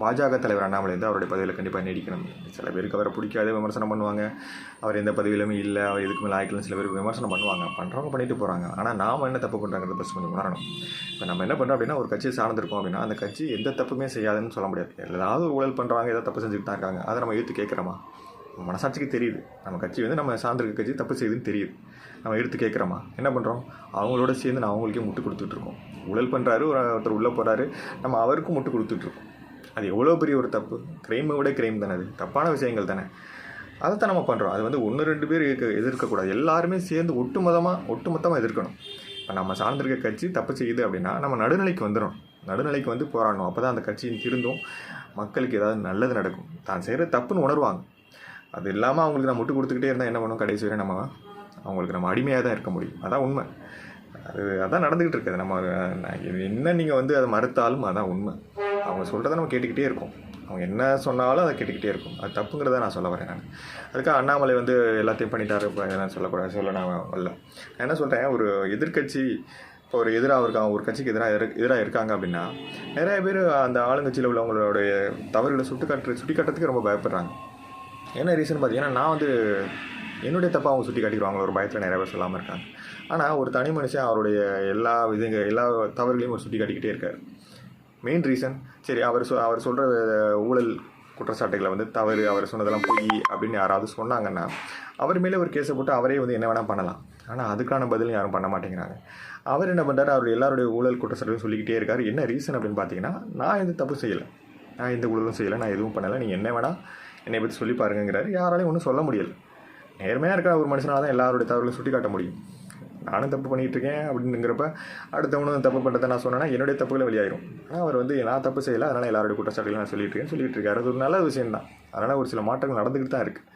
பாஜக தலைவர் அண்ணாமலை வந்து அவருடைய பதவியில் கண்டிப்பாக நீடிக்கணும். சில பேருக்கு அவரை பிடிக்காது விமர்சனம் பண்ணுவாங்க. அவர் எந்த பதவியிலுமே இல்லை அவர் எதுக்கு மேலே ஆய்க்கலாம் சில பேர் விமர்சனம் பண்ணுவாங்க. பண்ணுறவங்க பண்ணிட்டு போகிறாங்க ஆனால் நாம் என்ன தப்பு பண்ணுறாங்கிறத ஃபஸ்ட் கொஞ்சம் உணரணும். இப்போ நம்ம என்ன பண்ணுறோம் அப்படின்னா ஒரு கட்சியை சார்ந்திருக்கோம் அப்படின்னா அந்த கட்சி எந்த தப்புமே செய்யாதுன்னு சொல்ல முடியாது. ஏதாவது ஒரு ஊழல் பண்ணுறாங்க ஏதாவது தப்பு செஞ்சுட்டு தான் இருக்காங்க. அதை நம்ம எடுத்து கேட்குறோமா? மனசாட்சிக்கு தெரியுது. நம்ம கட்சி வந்து நம்ம சார்ந்திருக்க கட்சி தப்பு செய்யுதுன்னு தெரியுது. நம்ம எடுத்து கேட்குறோமா? என்ன பண்ணுறோம் அவங்களோட சேர்ந்து நான் அவங்களுக்கே முட்டு கொடுத்துட்ருக்கோம் ஊழல் பண்ணுறாரு ஒரு ஒருத்தர் உள்ளே போகிறாரு நம்ம அவருக்கும் முட்டு கொடுத்துட்ருக்கோம் அது எவ்வளோ பெரிய ஒரு தப்பு? கிரைமை விட கிரைம் தானே அது. தப்பான விஷயங்கள் தானே. அதைத்தான் நம்ம பண்ணுறோம் அது வந்து ஒன்று ரெண்டு பேர் எதிர்க்கக்கூடாது. எல்லாருமே சேர்ந்து ஒட்டுமொத்தமாக ஒட்டுமொத்தமாக எதிர்க்கணும். இப்போ நம்ம சார்ந்திருக்க கட்சி தப்பு செய்யுது அப்படின்னா நம்ம நடுநிலைக்கு வந்துடும் நடுநிலைக்கு வந்து போராடணும். அப்போ தான் அந்த கட்சியின் திருந்தும் மக்களுக்கு ஏதாவது நல்லது நடக்கும். தான் செய்கிற தப்புன்னு உணர்வாங்க. அது இல்லாமல் அவங்களுக்கு நம்ம முட்டு கொடுத்துக்கிட்டே இருந்தால் என்ன பண்ணுவோம்? கடைசி வரை நம்ம அவங்களுக்கு நம்ம அடிமையாக தான் இருக்க முடியும். அதான் உண்மை. அது அதான் நடந்துக்கிட்டு இருக்குது. நம்ம என்ன நீங்கள் வந்து அதை மறுத்தாலும் அதான் உண்மை. அவங்க சொல்கிறத நம்ம கேட்டுக்கிட்டே இருக்கோம். அவங்க என்ன சொன்னாலும் அதை கேட்டுக்கிட்டே இருக்கும். அது தப்புங்கிறத நான் சொல்ல வரேன் நான். அதுக்காக அண்ணாமலை வந்து எல்லாத்தையும் பண்ணிட்டாரு இப்போ நான் சொல்லக்கூடாது சொல்ல நான் வரல நான் என்ன சொல்கிறேன் ஒரு எதிர்க்கட்சி இப்போ ஒரு எதிராக இருக்காங்க ஒரு கட்சிக்கு எதிராக இரு எதிராக இருக்காங்க அப்படின்னா நிறைய பேர் அந்த ஆளுங்கட்சியில் உள்ளவங்களுடைய தவறுகளை சுட்டு சுட்டுக்காட்டு சுட்டி காட்டுறதுக்கு ரொம்ப பயப்படுறாங்க. என்ன ரீசன் பார்த்தீங்கன்னா நான் வந்து என்னுடைய தப்பாக அவங்க சுட்டி காட்டிடுவாங்க ஒரு பயத்தில் நிறைய பேர் சொல்லாமல் இருக்காங்க. ஆனால் ஒரு தனி மனுஷன் அவருடைய எல்லா விதங்க எல்லா தவறுகளையும் ஒரு சுட்டி காட்டிக்கிட்டே இருக்கார். மெயின் ரீசன் சரி அவர் சொ அவர் சொல்கிற ஊழல் குற்றச்சாட்டுகளை வந்து தவறு அவர் சொன்னதெல்லாம் பொய் அப்படின்னு யாராவது சொன்னாங்கன்னா அவர் மேலே ஒரு கேஸை போட்டு அவரே வந்து என்ன வேணால் பண்ணலாம். ஆனால் அதுக்கான பதிலும் யாரும் பண்ண மாட்டேங்கிறாங்க. அவர் என்ன பண்ணுறாரு அவர் எல்லாருடைய ஊழல் குற்றச்சாட்டையும் சொல்லிக்கிட்டே இருக்கார். என்ன ரீசன் அப்படின்னு பார்த்தீங்கன்னா நான் எந்த தப்பு செய்யலை. நான் எந்த ஊழலும் செய்யலை. நான் எதுவும் பண்ணலை. நீங்கள் என்ன வேணால் என்னை பற்றி சொல்லி பாருங்கிறாரு யாராலையும் ஒன்றும் சொல்ல முடியலை. நேர்மையாக இருக்கிற ஒரு மனுஷனால தான் எல்லாருடைய தவறுகளும் சுட்டி காட்ட முடியும். நானும் தப்பு பண்ணிகிட்டு இருக்கேன் அப்படிங்கிறப்ப அடுத்தவனும் தப்பு பண்ணுறதை நான் சொன்னேன்னா என்னுடைய தப்புகளை வெளியாயிரும். ஆனால் அவர் வந்து நான் தப்பு செய்யலை அதனால் எல்லாருடைய குற்றச்சாட்டுகளை நான் சொல்லிட்டு இருக்கேன் சொல்லிட்டு இருக்காரு. அது ஒரு நல்ல விஷயம் தான். அதனால் ஒரு சில மாற்றங்கள் நடந்துக்கிட்டு தான் இருக்குது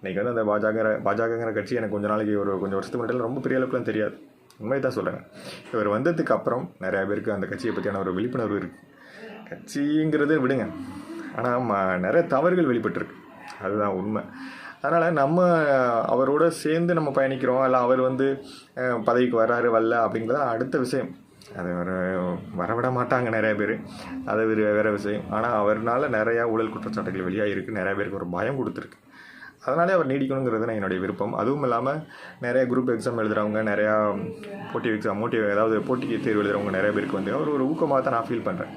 இன்றைக்கி வந்து அந்த பாஜக பாஜகங்கிற கட்சி எனக்கு கொஞ்ச நாளைக்கு ஒரு கொஞ்சம் வருஷத்துக்கு முன்னாடி ரொம்ப பெரிய அளவுக்குலாம் தெரியாது. உண்மையை தான் சொல்கிறேன் இவர் வந்ததுக்கு அப்புறம் நிறையா பேருக்கு அந்த கட்சியை பற்றியான ஒரு விழிப்புணர்வு இருக்குது கட்சிங்கிறது விடுங்க. ஆனால் ம நிறைய தவறுகள் வெளிப்பட்டிருக்கு. அதுதான் உண்மை. அதனால் நம்ம அவரோட சேர்ந்து நம்ம பயணிக்கிறோம். இல்லை அவர் வந்து பதவிக்கு வர்றாரு வரல அப்படிங்கிறது அடுத்த விஷயம். அது வர வரவிட மாட்டாங்க நிறைய பேர். அது வேறு வேறு விஷயம். ஆனால் அவர்னால நிறையா ஊழல் குற்றச்சாட்டுகள் வெளியாக இருக்குது நிறைய பேருக்கு ஒரு பயம் கொடுத்துருக்கு. அதனாலே அவர் நீடிக்கணுங்கிறது நான் என்னுடைய விருப்பம். அதுவும் இல்லாமல் நிறைய குரூப் எக்ஸாம் எழுதுகிறவங்க நிறையா போட்டி எக்ஸாம் மோட்டி ஏதாவது போட்டி தேர்வு எழுதுகிறவங்க நிறைய பேருக்கு வந்து அவர் ஒரு ஊக்கமாக தான் நான் ஃபீல் பண்ணுறேன்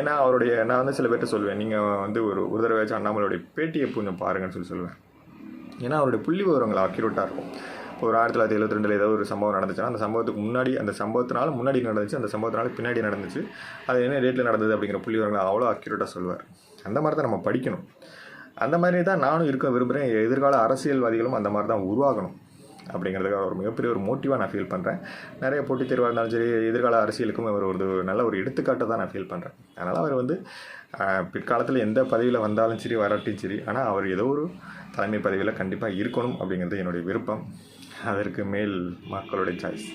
ஏன்னா அவருடைய நான் வந்து சில பேர்கிட்ட சொல்லுவேன். நீங்கள் வந்து ஒரு ஒரு தடவையாச்சும் அண்ணாமலையுடைய பேட்டியை கொஞ்சம் பாருங்கன்னு சொல்லி சொல்லுவேன். ஏன்னா அவருடைய புள்ளி விவரங்கள் அக்யூரேட்டாக இருக்கும். இப்போ ஒரு ஆயிரத்தி தொள்ளாயிரத்தி எழுபத்தி ரெண்டில் ஏதோ ஒரு சம்பவம் நடந்துச்சுன்னா அந்த சம்பவத்துக்கு முன்னாடி அந்த சம்பவத்தினால முன்னாடி நடந்துச்சு அந்த சம்பவத்தினால பின்னாடி நடந்துச்சு. அது என்ன ரேட்டில் நடந்தது அப்படிங்கிற புள்ளி விவரங்கள் அவ்வளோ அக்யூரேட்டாக சொல்லுவார் அந்த மாதிரி தான் நம்ம படிக்கணும். அந்த மாதிரி தான் நானும் இருக்க விரும்புகிறேன் எதிர்கால அரசியல்வாதிகளும் அந்த மாதிரி தான் உருவாகணும். அப்படிங்கிறதுக்காக ஒரு மிகப்பெரிய ஒரு மோட்டிவாக நான் ஃபீல் பண்ணுறேன் நிறைய போட்டித் தேர்வாக இருந்தாலும் சரி எதிர்கால அரசியலுக்கும் அவர் ஒரு நல்ல ஒரு எடுத்துக்காட்டை தான் நான் ஃபீல் பண்ணுறேன் அதனால் அவர் வந்து பிற்காலத்தில் எந்த பதவியில் வந்தாலும் சரி வரட்டும் சரி ஆனால் அவர் ஏதோ ஒரு தலைமை பதவியில் கண்டிப்பாக இருக்கணும் அப்படிங்கிறது என்னுடைய விருப்பம். அதற்கு மேல் மக்களுடைய சாய்ஸ்